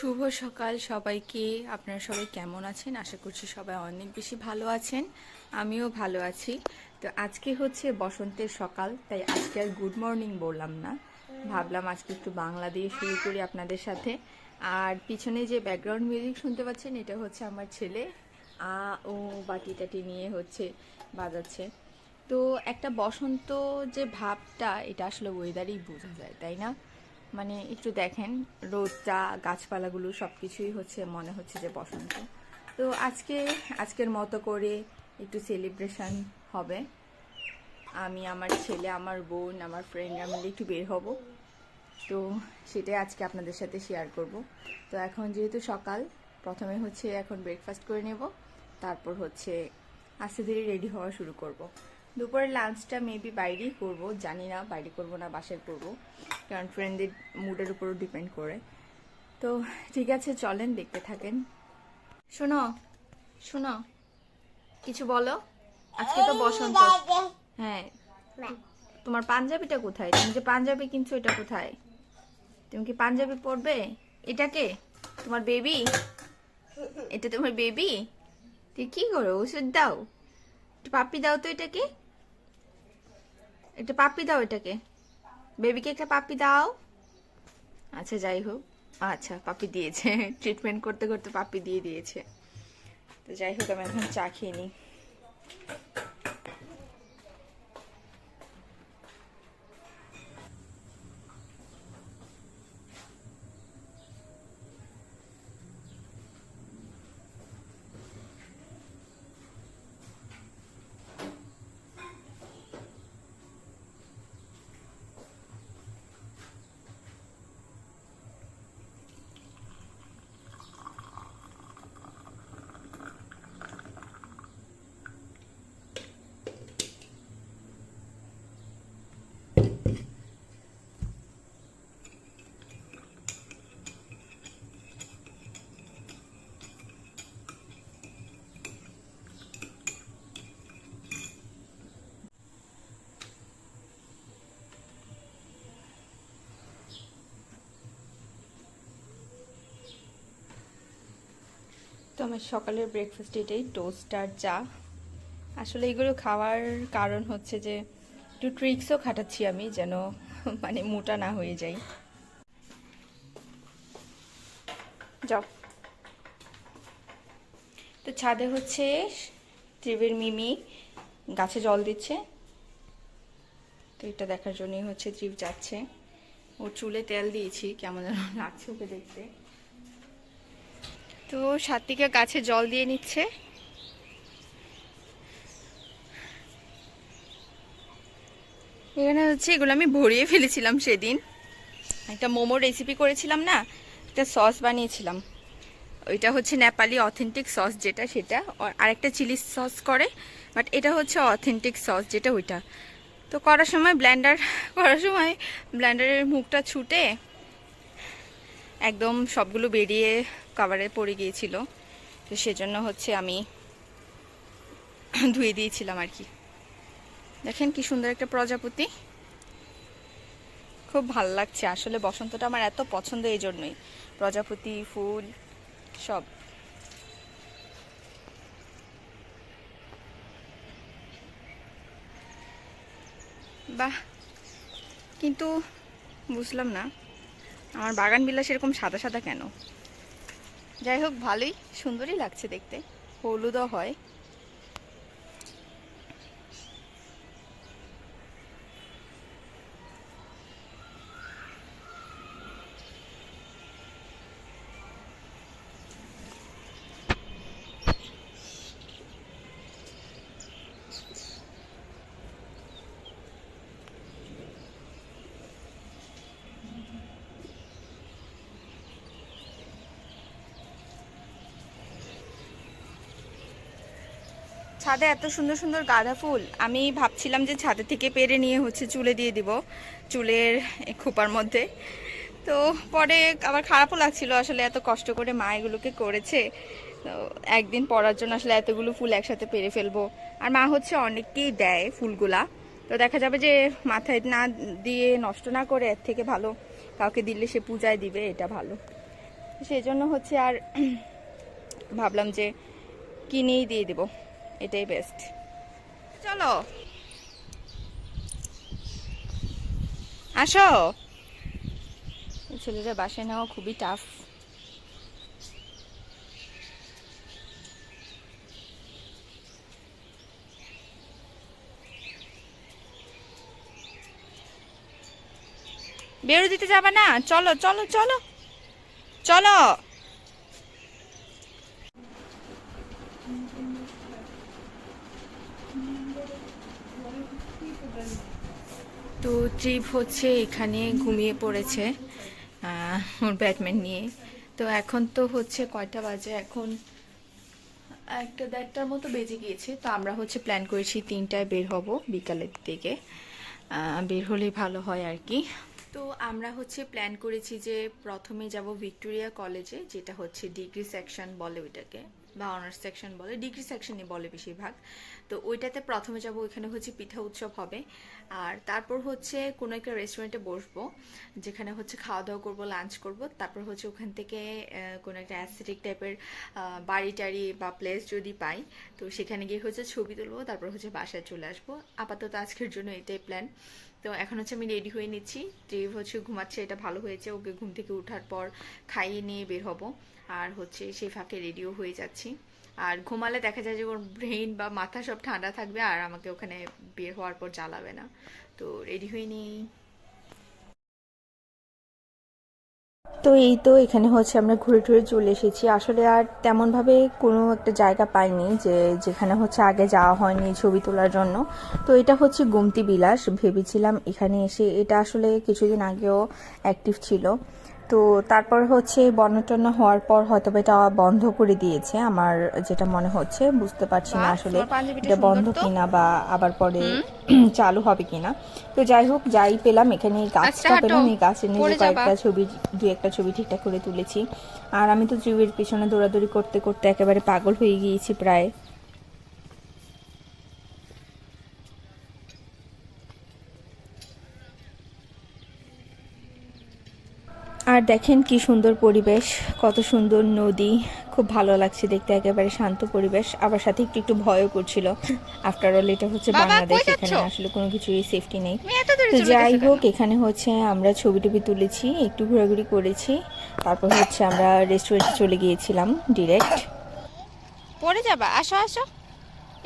শুভ সকাল সবাইকে। আপনারা সবাই কেমন আছেন? আশা করছি সবাই অনেক বেশি ভালো আছেন। আমিও ভালো আছি। তো আজকে হচ্ছে বসন্তের সকাল, তাই আজকে আর গুড মর্নিং বললাম না। ভাবলাম আজকে একটু বাংলা দিয়ে শুরু করি আপনাদের সাথে। আর পিছনে যে ব্যাকগ্রাউন্ড মিউজিক শুনতে পাচ্ছেন, এটা হচ্ছে আমার ছেলে। আ, ও বাটি টাটি নিয়ে হচ্ছে বাজাচ্ছে। তো একটা বসন্ত যে ভাবটা, এটা আসলে ওয়েদারেই বোঝা যায়, তাই না? মানে একটু দেখেন, রোদটা, গাছপালাগুলো সব কিছুই হচ্ছে, মনে হচ্ছে যে বসন্ত। তো আজকে, আজকের মতো করে একটু সেলিব্রেশন হবে। আমি, আমার ছেলে, আমার বোন, আমার ফ্রেন্ডরা মিলে একটু বের হব। তো সেটাই আজকে আপনাদের সাথে শেয়ার করব। তো এখন যেহেতু সকাল, প্রথমে হচ্ছে এখন ব্রেকফাস্ট করে নেব। তারপর হচ্ছে আস্তে ধীরে রেডি হওয়া শুরু করব। দুপুরের লাঞ্চটা মেবি বাইরেই করব জানি না বাইরে করব না বাসায় করব কারণ ফ্রেন্ডদের মুডের উপরও ডিপেন্ড করে। তো ঠিক আছে চলেন দেখতে থাকেন। শোনো শোনো কিছু বলো? আজকে তো বসন্ত। হ্যাঁ। তোমার পাঞ্জাবিটা কোথায়? তুমি যে পাঞ্জাবি কিনছো এটা কোথায়? তুমি কি পাঞ্জাবি পরবে? এটাকে তোমার বেবি এটা তোমার বেবি তুই কি করো? ওষুধ দাও। একটু পাপ্পি দাও তো এটাকে। একটা পাপ্পি দাও এটাকে। বেবিকে একটা পাপ্পি দাও। আচ্ছা যাই হোক। আচ্ছা পাপি দিয়েছে। ট্রিটমেন্ট করতে করতে পাপি দিয়ে দিয়েছে। তো যাই হোক, আমি এখন চা খেয়ে নিই। তো আমার সকালের ব্রেকফাস্ট এটাই টোস্ট আর চা। আসলে এগুলো খাওয়ার কারণ হচ্ছে যে একটু ট্রিক্সও খাটাচ্ছি আমি যেন মানে মোটা না হয়ে যাই। যাও। তো ছাদে হচ্ছে ত্রিবের মিমি গাছে জল দিচ্ছে। তো এটা দেখার জন্যই হচ্ছে ত্রিপ যাচ্ছে। ও চুলে তেল দিয়েছি, কেমন যেন লাগছে ওকে দেখতে। তো সাত্বিকা গাছে জল দিয়ে নিচ্ছে। এখানে হচ্ছে এগুলো আমি ভরিয়ে ফেলেছিলাম সেদিন। একটা মোমো রেসিপি করেছিলাম না, একটা সস বানিয়েছিলাম। ওইটা হচ্ছে নেপালি অথেন্টিক সস যেটা সেটা আরেকটা চিলি সস করে বাট এটা হচ্ছে অথেন্টিক সস যেটা ওইটা। তো করার সময় ব্ল্যান্ডার করার সময় ব্ল্যান্ডারের মুখটা ছুটে একদম সবগুলো বেরিয়ে কাভারে পড়ে গিয়েছিল। তো সেজন্য হচ্ছে আমি ধুয়ে দিয়েছিলাম আর কি। দেখেন কি সুন্দর একটা প্রজাপতি। খুব ভালো লাগছে। আসলে বসন্তটা আমার এত পছন্দ এই জন্যই প্রজাপতি, ফুল, সব। বাহ! কিন্তু বুঝলাম না, আমার বাগান বিলাস এরকম সাদা সাদা কেন? যাই হোক, ভালোই, সুন্দরই লাগছে দেখতে। হলুদও হয়। ছাদে এত সুন্দর সুন্দর গাঁদা ফুল, আমি ভাবছিলাম যে ছাদে থেকে পেরে নিয়ে হচ্ছে চুলে দিয়ে দিব, চুলের খোপার মধ্যে। তো পরে আবার খারাপও লাগছিল, আসলে এত কষ্ট করে মা এগুলোকে করেছে। তো একদিন পরার জন্য আসলে এতগুলো ফুল একসাথে পেরে ফেলব। আর মা হচ্ছে অনেককেই দেয় ফুলগুলা। তো দেখা যাবে যে মাথায় না দিয়ে নষ্ট না করে এর থেকে ভালো, কাউকে দিলে সে পূজায় দিবে, এটা ভালো। সেই জন্য হচ্ছে আর ভাবলাম যে কিনেই দিয়ে দেব। এটাই বেস্ট চলো। আসো। ছেলেটা বাসায় নেওয়া খুবই টাফ বেরো দিতে যাবে না। চলো চলো চলো। চলো। তো ট্রিপ হচ্ছে এখানে ঘুমিয়ে পড়েছে ওর ব্যাটম্যান নিয়ে। তো এখন তো হচ্ছে কয়টা বাজে? এখন একটা দেড়টার মতো বেজে গিয়েছে। তো আমরা হচ্ছে প্ল্যান করেছি তিনটায় বের হব বিকালের দিকে। বের হলে ভালো হয় আর কি। তো আমরা হচ্ছে প্ল্যান করেছি যে প্রথমে যাব ভিক্টোরিয়া কলেজে, যেটা হচ্ছে ডিগ্রি সেকশন বলে ওইটাকে। বা অনার্স সেকশন বলে ডিগ্রি সেকশনই বলে বেশিরভাগ। তো ওইটাতে প্রথমে যাব, ওইখানে হচ্ছে পিঠা উৎসব হবে। আর তারপর হচ্ছে কোনো একটা রেস্টুরেন্টে বসবো, যেখানে হচ্ছে খাওয়া দাওয়া করব লাঞ্চ করব। তারপর হচ্ছে ওখান থেকে কোনো একটা অ্যাসথেটিক টাইপের বাড়ি টাড়ি বা প্লেস যদি পাই, তো সেখানে গিয়ে হচ্ছে ছবি তুলবো, তারপর হচ্ছে বাসায় চলে আসব। আপাতত আজকের জন্য এটাই প্ল্যান তো এখন হচ্ছে আমি রেডি হয়ে নিচ্ছি। ট্রিপ হচ্ছে ঘুমাচ্ছে, এটা ভালো হয়েছে। ওকে ঘুম থেকে ওঠার পর খাইয়ে নিয়ে বের হব। আর হচ্ছে সেই ফাঁকে রেডিও হয়ে যাচ্ছি। আর ঘুমালে দেখা যায় যে ওর ব্রেন বা মাথা সব ঠান্ডা থাকবে আর আমাকে ওখানে বের হওয়ার পর জ্বালাবে না। তো রেডি হয়ে নিই। তো এই তো এখানে হচ্ছে আমরা ঘুরে টুরে চলে এসেছি। আসলে আর তেমনভাবে কোনো একটা জায়গা পাইনি যে যেখানে হচ্ছে আগে যাওয়া হয়নি ছবি তোলার জন্য। তো এটা হচ্ছে গুমতি বিলাস। ভেবেছিলাম এখানে এসে এটা আসলে কিছুদিন আগেও অ্যাক্টিভ ছিল। তো তারপর হচ্ছে বন্যটন্য হওয়ার পর হয়তো এটা বন্ধ করে দিয়েছে। আমার যেটা মনে হচ্ছে বুঝতে পারছি না আসলে এটা বন্ধ কিনা বা আবার পরে চালু হবে কিনা। তো যাই হোক যাই পেলাম এখানে এই গাছটা আচ্ছা, পেলাম এই গাছের নিচে কয়েকটা ছবি দু একটা ছবি ঠিকঠাক করে তুলেছি। আর আমি তো জুবির পিছনে দৌড়াদৌড়ি করতে করতে একেবারে পাগল হয়ে গিয়েছি প্রায়। আর দেখেন কি সুন্দর পরিবেশ কত সুন্দর নদী খুব ভালো লাগছে দেখতে একেবারে শান্ত পরিবেশ। আবার সাথে একটু একটু ভয়ও করছিল। আফটার অল এটা হচ্ছে বাংলাদেশ এখানে আসলে কোনো কিছুই সেফটি নেই। তো যাই হোক এখানে হচ্ছে আমরা ছবি টবি তুলেছি একটু ঘোরাঘুরি করেছি। তারপর হচ্ছে আমরা রেস্টুরেন্টে চলে গিয়েছিলাম ডিরেক্ট পড়ে যাবা আসো আসো।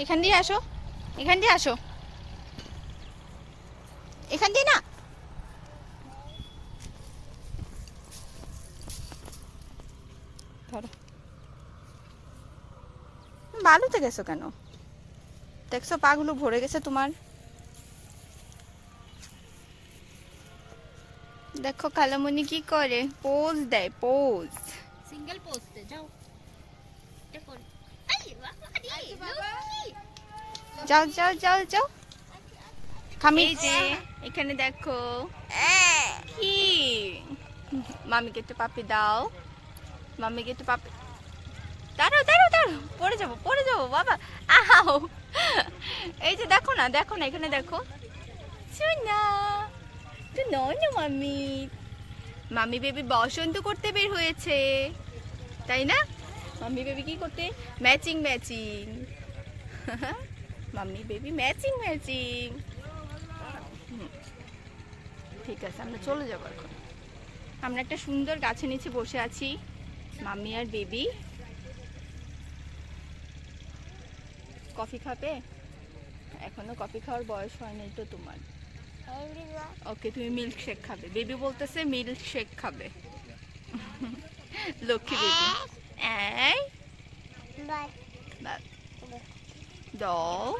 এখান দিয়ে আসো এখান দিয়ে আসো। এখান দিয়ে না ধরো বালুতে গেছো কেন? দেখছ পাগুলো ভরে গেছে তোমার? দেখো কালামণি কি করে? পোজ দেয় পোজ সিঙ্গেল পোস্টে যাও। যাও যাও যাও যাও। খামি। যে এখানে দেখো। কি? মামিকে একটু পাপি দাও। মামিকে একটু পাপি দাঁড়াও দাঁড়াও দাঁড়াও। পড়ে যাব পড়ে যাব, বাবা। আও এই যে দেখো না দেখো না, এখানে দেখো। সোনা তো নয় না মামি মামি বেবি বসন্ত করতে বের হয়েছে। তাই না? মাম্মি বেবি কি করতে? Matching matching. Mummy baby matching matching. ঠিক আছে, আমরা চলে যাব এখন। আমরা একটা সুন্দর গাছের নিচে বসে আছি। মাম্মি আর বেবি। কফি খাবে? এখনও কফি খাওয়ার বয়স হয় নাই তো তোমার। ওকে, তুমি মিল্ক শেক খাবে। বেবি বলতেছে মিল্ক শেক খাবে। লক্ষ্মী বেবি। এই। দাও।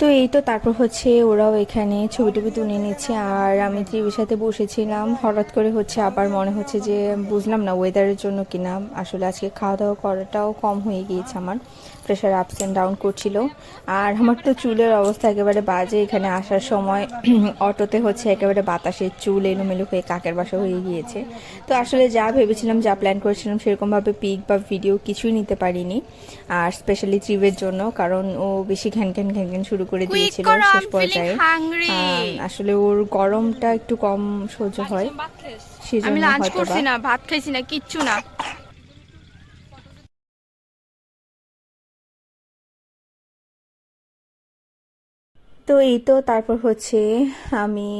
তো এই তো তারপর হচ্ছে ওরাও এখানে ছবি টবি তুলে নিচ্ছে, আর আমি টিভির সাথে বসেছিলাম। হঠাৎ করে হচ্ছে আবার মনে হচ্ছে যে বুঝলাম না ওয়েদারের জন্য কিনা। আসলে আজকে খাওয়া দাওয়া করাটাও কম হয়ে গিয়েছে আমার। প্রেশার আপস অ্যান্ড ডাউন করছিল। আর আমার তো চুলের অবস্থা একেবারে বাজে। এখানে আসার সময় অটোতে হচ্ছে একেবারে বাতাসের চুল এলোমেলো হয়ে কাকের বাসা হয়ে গিয়েছে। তো আসলে যা ভেবেছিলাম, যা প্ল্যান করেছিলাম সেরকমভাবে পিক বা ভিডিও কিছুই নিতে পারিনি। আর স্পেশালি ট্রিপের জন্য, কারণ ও বেশি ঘ্যান ঘ্যান ঘ্যান ঘ্যান শুরু করে কুইক দিয়েছিল শেষ পর্যায়ে। আসলে ওর গরমটা একটু কম সহ্য হয়। সেজন্য লাঞ্চ হয়তো করছি না ভাত খাইছি না কিচ্ছু না। তো এই তো তারপর হচ্ছে আমি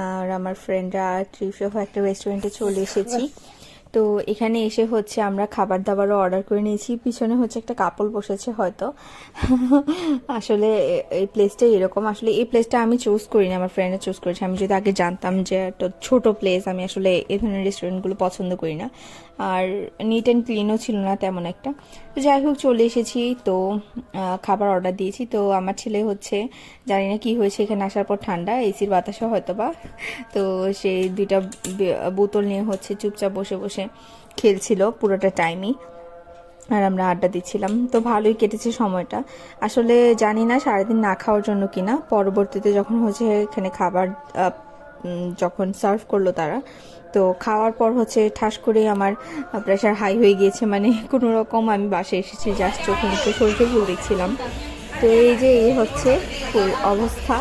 আর আমার ফ্রেন্ডরা ট্রিপসহ একটা রেস্টুরেন্টে চলে এসেছি। তো এখানে এসে হচ্ছে আমরা খাবার দাবারও অর্ডার করে নিয়েছি। পিছনে হচ্ছে একটা কাপড় বসেছে হয়তো। আসলে এই প্লেসটা এরকম। আসলে এই প্লেসটা আমি চুজ করিনি, আমার ফ্রেন্ডে চুজ করেছে। আমি যদি আগে জানতাম যে একটা ছোট প্লেস আমি আসলে এই ধরনের রেস্টুরেন্টগুলো পছন্দ করি না। আর নিট অ্যান্ড ক্লিনও ছিল না তেমন একটা। তো যাই হোক, চলে এসেছি। তো খাবার অর্ডার দিয়েছি। তো আমার ছেলে হচ্ছে, জানি না কি হয়েছে এখানে আসার পর ঠান্ডা এসির বাতাসও হয়তো বা তো সেই দুইটা বোতল নিয়ে হচ্ছে চুপচাপ বসে বসে খেলছিল পুরোটা টাইমই আর আমরা আড্ডা দিচ্ছিলাম। তো ভালোই কেটেছে সময়টা। আসলে জানি না সারাদিন না খাওয়ার জন্য কিনা। পরবর্তীতে যখন হচ্ছে এখানে খাবার যখন সার্ভ করল তারা তো খাওয়ার পর হচ্ছে ঠাস করে আমার প্রেশার হাই হয়ে গিয়েছে। মানে কোনো রকম আমি বাসে এসেছি জাস্ট চোখে মুখে সরষে ফুল দেখছিলাম। তো এই যে এই হচ্ছে অবস্থা।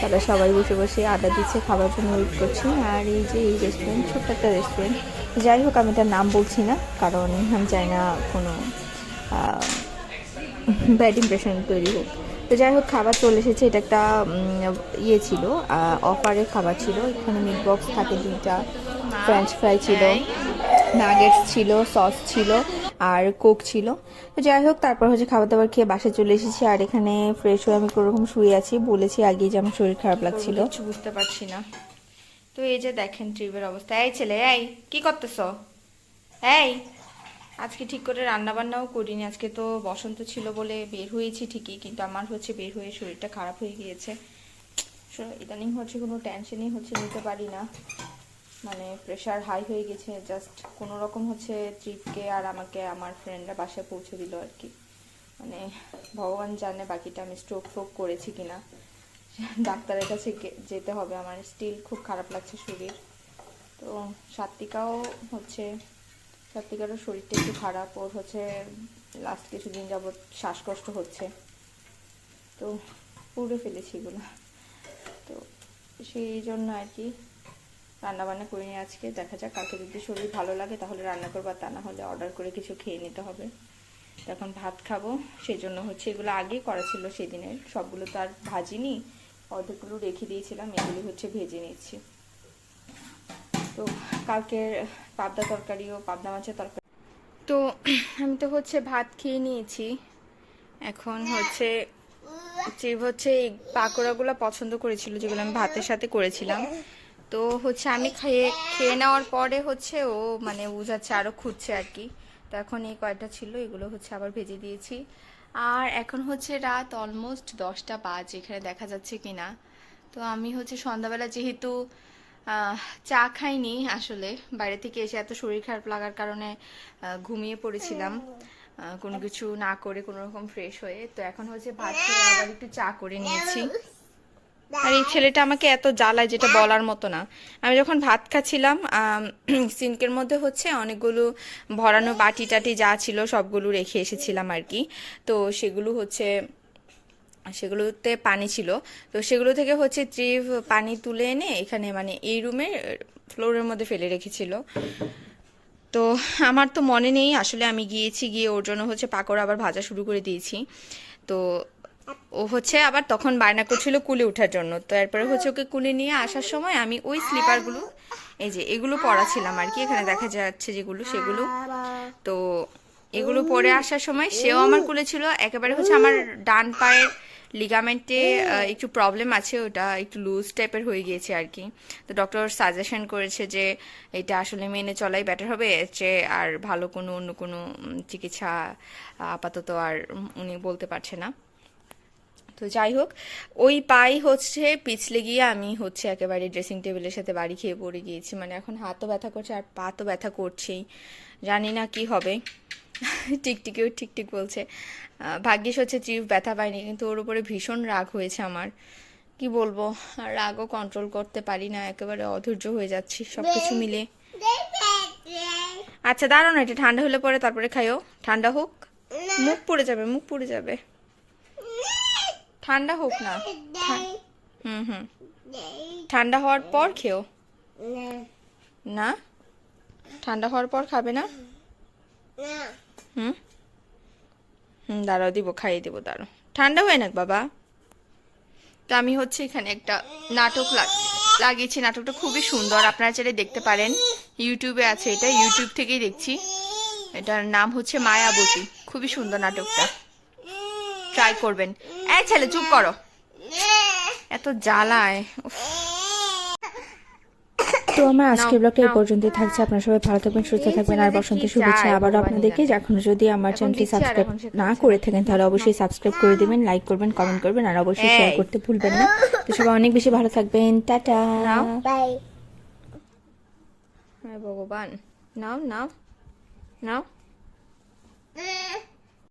তারা সবাই বসে বসে আড্ডা দিচ্ছে, খাবার জন্য ওয়েট করছি। আর এই যে এই রেস্টুরেন্ট ছোট্ট একটা রেস্টুরেন্ট যাই হোক, আমি তার নাম বলছি না, কারণ আমি চাই না কোনো ব্যাড ইমপ্রেশন তৈরি হোক। তো যাই হোক খাবার চলে এসেছে। এটা একটা ইয়ে ছিল অফারের খাবার ছিল। এখানে মিট বক্স থাকে দুইটা ফ্রেঞ্চ ফ্রাই ছিল নাগেটস ছিল সস ছিল আর কোক ছিল। তো যাই হোক তারপর হচ্ছে খাবার দাবার খেয়ে বাসায় চলে এসেছি। আর এখানে ফ্রেশ হয়ে আমি কোনোরকম শুয়ে আছি বলেছি আগে যে আমার শরীর খারাপ লাগছিল। কিছু বুঝতে পারছি না। তো এই যে দেখেন ট্রিপের অবস্থা। এই ছেলে এই কি করতেছ? এই আজকে ঠিক করে রান্না বান্নাও করিনি। আজকে তো বসন্ত ছিল বলে বের হয়েছি ঠিকই, কিন্তু আমার হচ্ছে বের হয়ে শরীরটা খারাপ হয়ে গিয়েছে। ইদানিং হচ্ছে কোনো টেনশনই হচ্ছে নিতে পারি না। মানে প্রেশার হাই হয়ে গেছে জাস্ট কোনো রকম হচ্ছে ট্রিপকে আর আমাকে আমার ফ্রেন্ডরা বাসায় পৌঁছে দিল আর কি। মানে ভগবান জানে বাকিটা আমি স্ট্রোক ফ্রোক করেছি কিনা। ডাক্তারের কাছে যেতে হবে। আমার স্টিল খুব খারাপ লাগছে শরীর। তো সাত্বিকাও হচ্ছে সাত্বিকারও শরীরটা একটু খারাপ। ওর হচ্ছে লাস্ট কিছুদিন যাবৎ শ্বাসকষ্ট হচ্ছে। তো পুড়ে ফেলেছি এগুলো। তো সেই জন্য আর কি রান্না বান্না করিনি আজকে। দেখা যাক, কালকে যদি শরীর ভালো লাগে তাহলে রান্না করব তা না হলে অর্ডার করে কিছু খেয়ে নিতে হবে। এখন ভাত খাব, সেই জন্য হচ্ছে এগুলো আগেই করা ছিল সেদিনের। সবগুলো তো আর ভাজিনি। অর্ধেকগুলো রেখে দিয়েছিলাম, এগুলি হচ্ছে ভেজে নিচ্ছি। তো কালকের পাবদা তরকারি ও পাবদা মাছের তরকারি। তো আমি তো হচ্ছে ভাত খেয়ে নিয়েছি। এখন হচ্ছে যে হচ্ছে এই পাকোড়াগুলো পছন্দ করেছিল, যেগুলো আমি ভাতের সাথে করেছিলাম। তো হচ্ছে আমি খেয়ে খেয়ে নেওয়ার পরে হচ্ছে ও মানে বুঝাচ্ছে আরও খুঁজছে আর কি। তো এখন এই কয়টা ছিল, এগুলো হচ্ছে আবার ভেজে দিয়েছি। আর এখন হচ্ছে রাত অলমোস্ট দশটা বাজে, এখানে দেখা যাচ্ছে কি না তো আমি হচ্ছে সন্ধ্যাবেলা যেহেতু চা খাইনি আসলে। বাইরে থেকে এসে এত শরীর খারাপ লাগার কারণে ঘুমিয়ে পড়েছিলাম। কোনো কিছু না করে কোনো রকম ফ্রেশ হয়ে তো এখন হচ্ছে ভাত খেয়ে আবার একটু চা করে নিয়েছি। আর এই ছেলেটা আমাকে এত জ্বালায় যেটা বলার মতো না। আমি যখন ভাত খাচ্ছিলাম সিঙ্কের মধ্যে হচ্ছে অনেকগুলো ভরানো বাটি টাটি যা ছিল সবগুলো রেখে এসেছিলাম আর কি। তো সেগুলো হচ্ছে সেগুলোতে পানি ছিল। তো সেগুলো থেকে হচ্ছে ত্রিভ পানি তুলে এনে এখানে মানে এই রুমে ফ্লোরের মধ্যে ফেলে রেখেছিল। তো আমার তো মনে নেই, আসলে আমি গিয়েছি, গিয়ে ওর জন্য হচ্ছে পাকোড়া আবার ভাজা শুরু করে দিয়েছি। তো ও হচ্ছে আবার তখন বায়না করছিল কুলে ওঠার জন্য। তো এরপরে হচ্ছে ওকে কুলে নিয়ে আসার সময় আমি ওই স্লিপারগুলো, এই যে এগুলো পরাছিলাম আর কি, এখানে দেখা যাচ্ছে যেগুলো সেগুলো। তো এগুলো পরে আসার সময় সেও আমার কুলে ছিল, একেবারে হচ্ছে আমার ডান পায়ের লিগামেন্টে একটু প্রবলেম আছে, ওটা একটু লুজ টাইপের হয়ে গিয়েছে আর কি। তো ডক্টর সাজেশন করেছে যে, এটা আসলে মেনে চলাই বেটার হবে চেয়ে আর ভালো কোনো, অন্য কোনো চিকিৎসা আপাতত আর উনি বলতে পারছে না। তো যাই হোক, ওই পাই হচ্ছে পিছলে গিয়ে আমি হচ্ছে একেবারে ড্রেসিং টেবিলের সাথে বাড়ি খেয়ে পড়ে গিয়েছি। মানে এখন হাতও ব্যথা করছে আর পা তো ব্যথা করছেই। জানি না কি হবে। টিকটিকিও ঠিক ঠিক বলছে ভাগ্যিস হচ্ছে চিফ ব্যথা পায়নি কিন্তু ওর উপরে ভীষণ রাগ হয়েছে আমার। কি বলব আর রাগও কন্ট্রোল করতে পারি না একেবারে অধৈর্য হয়ে যাচ্ছি সব কিছু মিলে। আচ্ছা দাঁড়াও না এটা ঠান্ডা হলে পরে তারপরে খাইও। ঠান্ডা হোক। মুখ পড়ে যাবে মুখ পড়ে যাবে। ঠান্ডা হোক না। হুম হুম। ঠান্ডা হওয়ার পর খেও। না। ঠান্ডা হওয়ার পর খাবে না। হুম? হুম, দাঁড়াও, দিব, খাইয়ে দেবো, দাঁড়াও। ঠান্ডা হয় না বাবা? তো আমি হচ্ছে এখানে একটা নাটক লাগ- লাগিয়েছি। নাটকটা খুবই সুন্দর, আপনারা চাইলে দেখতে পারেন। ইউটিউবে আছে এটা, ইউটিউব থেকেই দেখছি। এটার নাম হচ্ছে মায়াবতী। খুবই সুন্দর নাটকটা। ট্রাই করবেন। এই ছেলে, চুপ করো। এত জ্বালায়। তো আমার আজকের ব্লগটা এই পর্যন্তই থাকছে। আপনারা সবাই ভালো থাকবেন সুস্থ থাকবেন আর বসন্তের শুভেচ্ছা। চায় আবারও আপনাদেরকে। এখনও যদি আমার চ্যানেলটি সাবস্ক্রাইব না করে থাকেন তাহলে অবশ্যই সাবস্ক্রাইব করে দিবেন লাইক করবেন কমেন্ট করবেন আর অবশ্যই শেয়ার করতে ভুলবেন না। তো সবাই অনেক বেশি ভালো থাকবেন। টাটা। বাই হ্যাঁ ভগবান। নাও নাও। নাও।